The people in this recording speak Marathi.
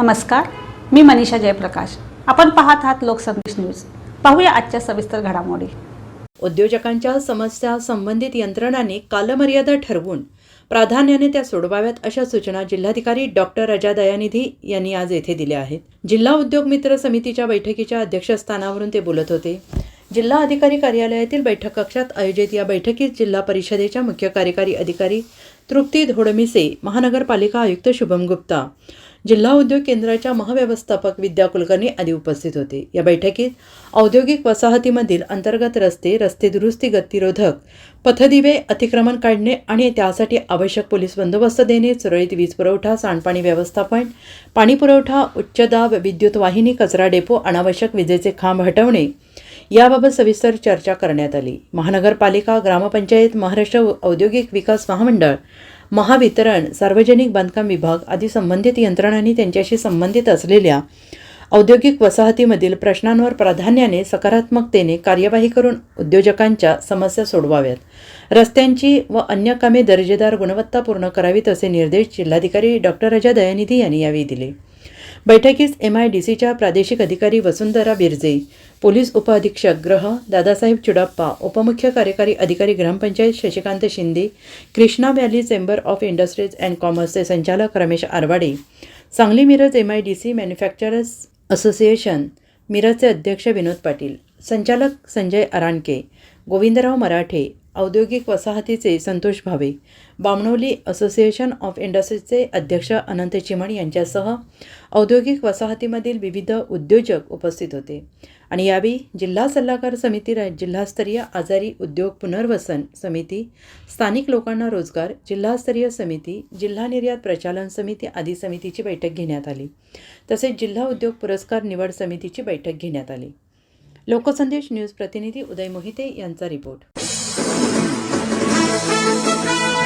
नमस्कार मी मनीषा जयप्रकाश. आपण पाहत आहात लोकसंदेश न्यूज. पाहूया आजच्या सविस्तर घडामोडी. उद्योजकांच्या समस्या संबंधित यंत्रणांनी कालमर्यादा ठरवून प्राधान्याने त्या सोडवाव्यात अशा सूचना जिल्हाधिकारी डॉक्टर रजा दयानिधी यांनी आज येथे दिल्या आहेत. जिल्हा उद्योग मित्र समितीच्या बैठकीच्या अध्यक्षस्थानावरून ते बोलत होते. जिल्हा अधिकारी कार्यालयातील बैठक कक्षात आयोजित या बैठकीत जिल्हा परिषदेच्या मुख्य कार्यकारी अधिकारी तृप्ती धोडमिसे महानगरपालिका आयुक्त शुभम गुप्ता जिल्हा उद्योग केंद्राच्या महव्यवस्थापक विद्या कुलकर्णी आदी उपस्थित होते. या बैठकीत औद्योगिक वसाहतीमधील अंतर्गत रस्ते रस्ते दुरुस्ती गतिरोधक पथदिवे अतिक्रमण काढणे आणि त्यासाठी आवश्यक पोलीस बंदोबस्त देणे सुरळीत वीज पुरवठा सांडपाणी व्यवस्थापन पाणी पुरवठा उच्च दाब विद्युत वाहिनी कचरा डेपो अनावश्यक विजेचे खांब हटवणे याबाबत सविस्तर चर्चा करण्यात आली. महानगरपालिका ग्रामपंचायत महाराष्ट्र औद्योगिक विकास महामंडळ महावितरण सार्वजनिक बांधकाम विभाग आदी संबंधित यंत्रणांनी त्यांच्याशी संबंधित असलेल्या औद्योगिक वसाहतीमधील प्रश्नांवर प्राधान्याने सकारात्मकतेने कार्यवाही करून उद्योजकांच्या समस्या सोडवाव्यात. रस्त्यांची व अन्य कामे दर्जेदार गुणवत्तापूर्ण करावीत असे निर्देश जिल्हाधिकारी डॉक्टर रजा दयानिधी यांनी यावेळी दिले. बैठकीस एम आय डी सीच्या प्रादेशिक अधिकारी वसुंधरा बिरजे पोलीस उपअधीक्षक ग्रह दादासाहेब चुडाप्पा उपमुख्य कार्यकारी अधिकारी gram panchayat Shashikant Shinde Krishna valley chamber of industries and कॉमर्सचे संचालक Ramesh Arwade Sangli Miraj M I D C manufacturers association मिरजचे अध्यक्ष विनोद पाटील संचालक संजय अराणके गोविंदराव मराठे औद्योगिक वसाहतीचे संतोष भावे. बामणोली असोसिएशन ऑफ इंडस्ट्रीजचे अध्यक्ष अनंत चिमण यांच्यासह औद्योगिक वसाहतीमधील विविध उद्योजक उपस्थित होते. आणि यावेळी जिल्हा सल्लागार समिती रा- जिल्हास्तरीय आजारी उद्योग पुनर्वसन समिती स्थानिक लोकांना रोजगार जिल्हास्तरीय समिती जिल्हा निर्यात प्रचालन समिती आदी समितीची बैठक घेण्यात आली. तसेच जिल्हा उद्योग पुरस्कार निवड समितीची बैठक घेण्यात आली. लोकसंदेश न्यूज प्रतिनिधी उदय मोहिते यांचा रिपोर्ट. Thank you.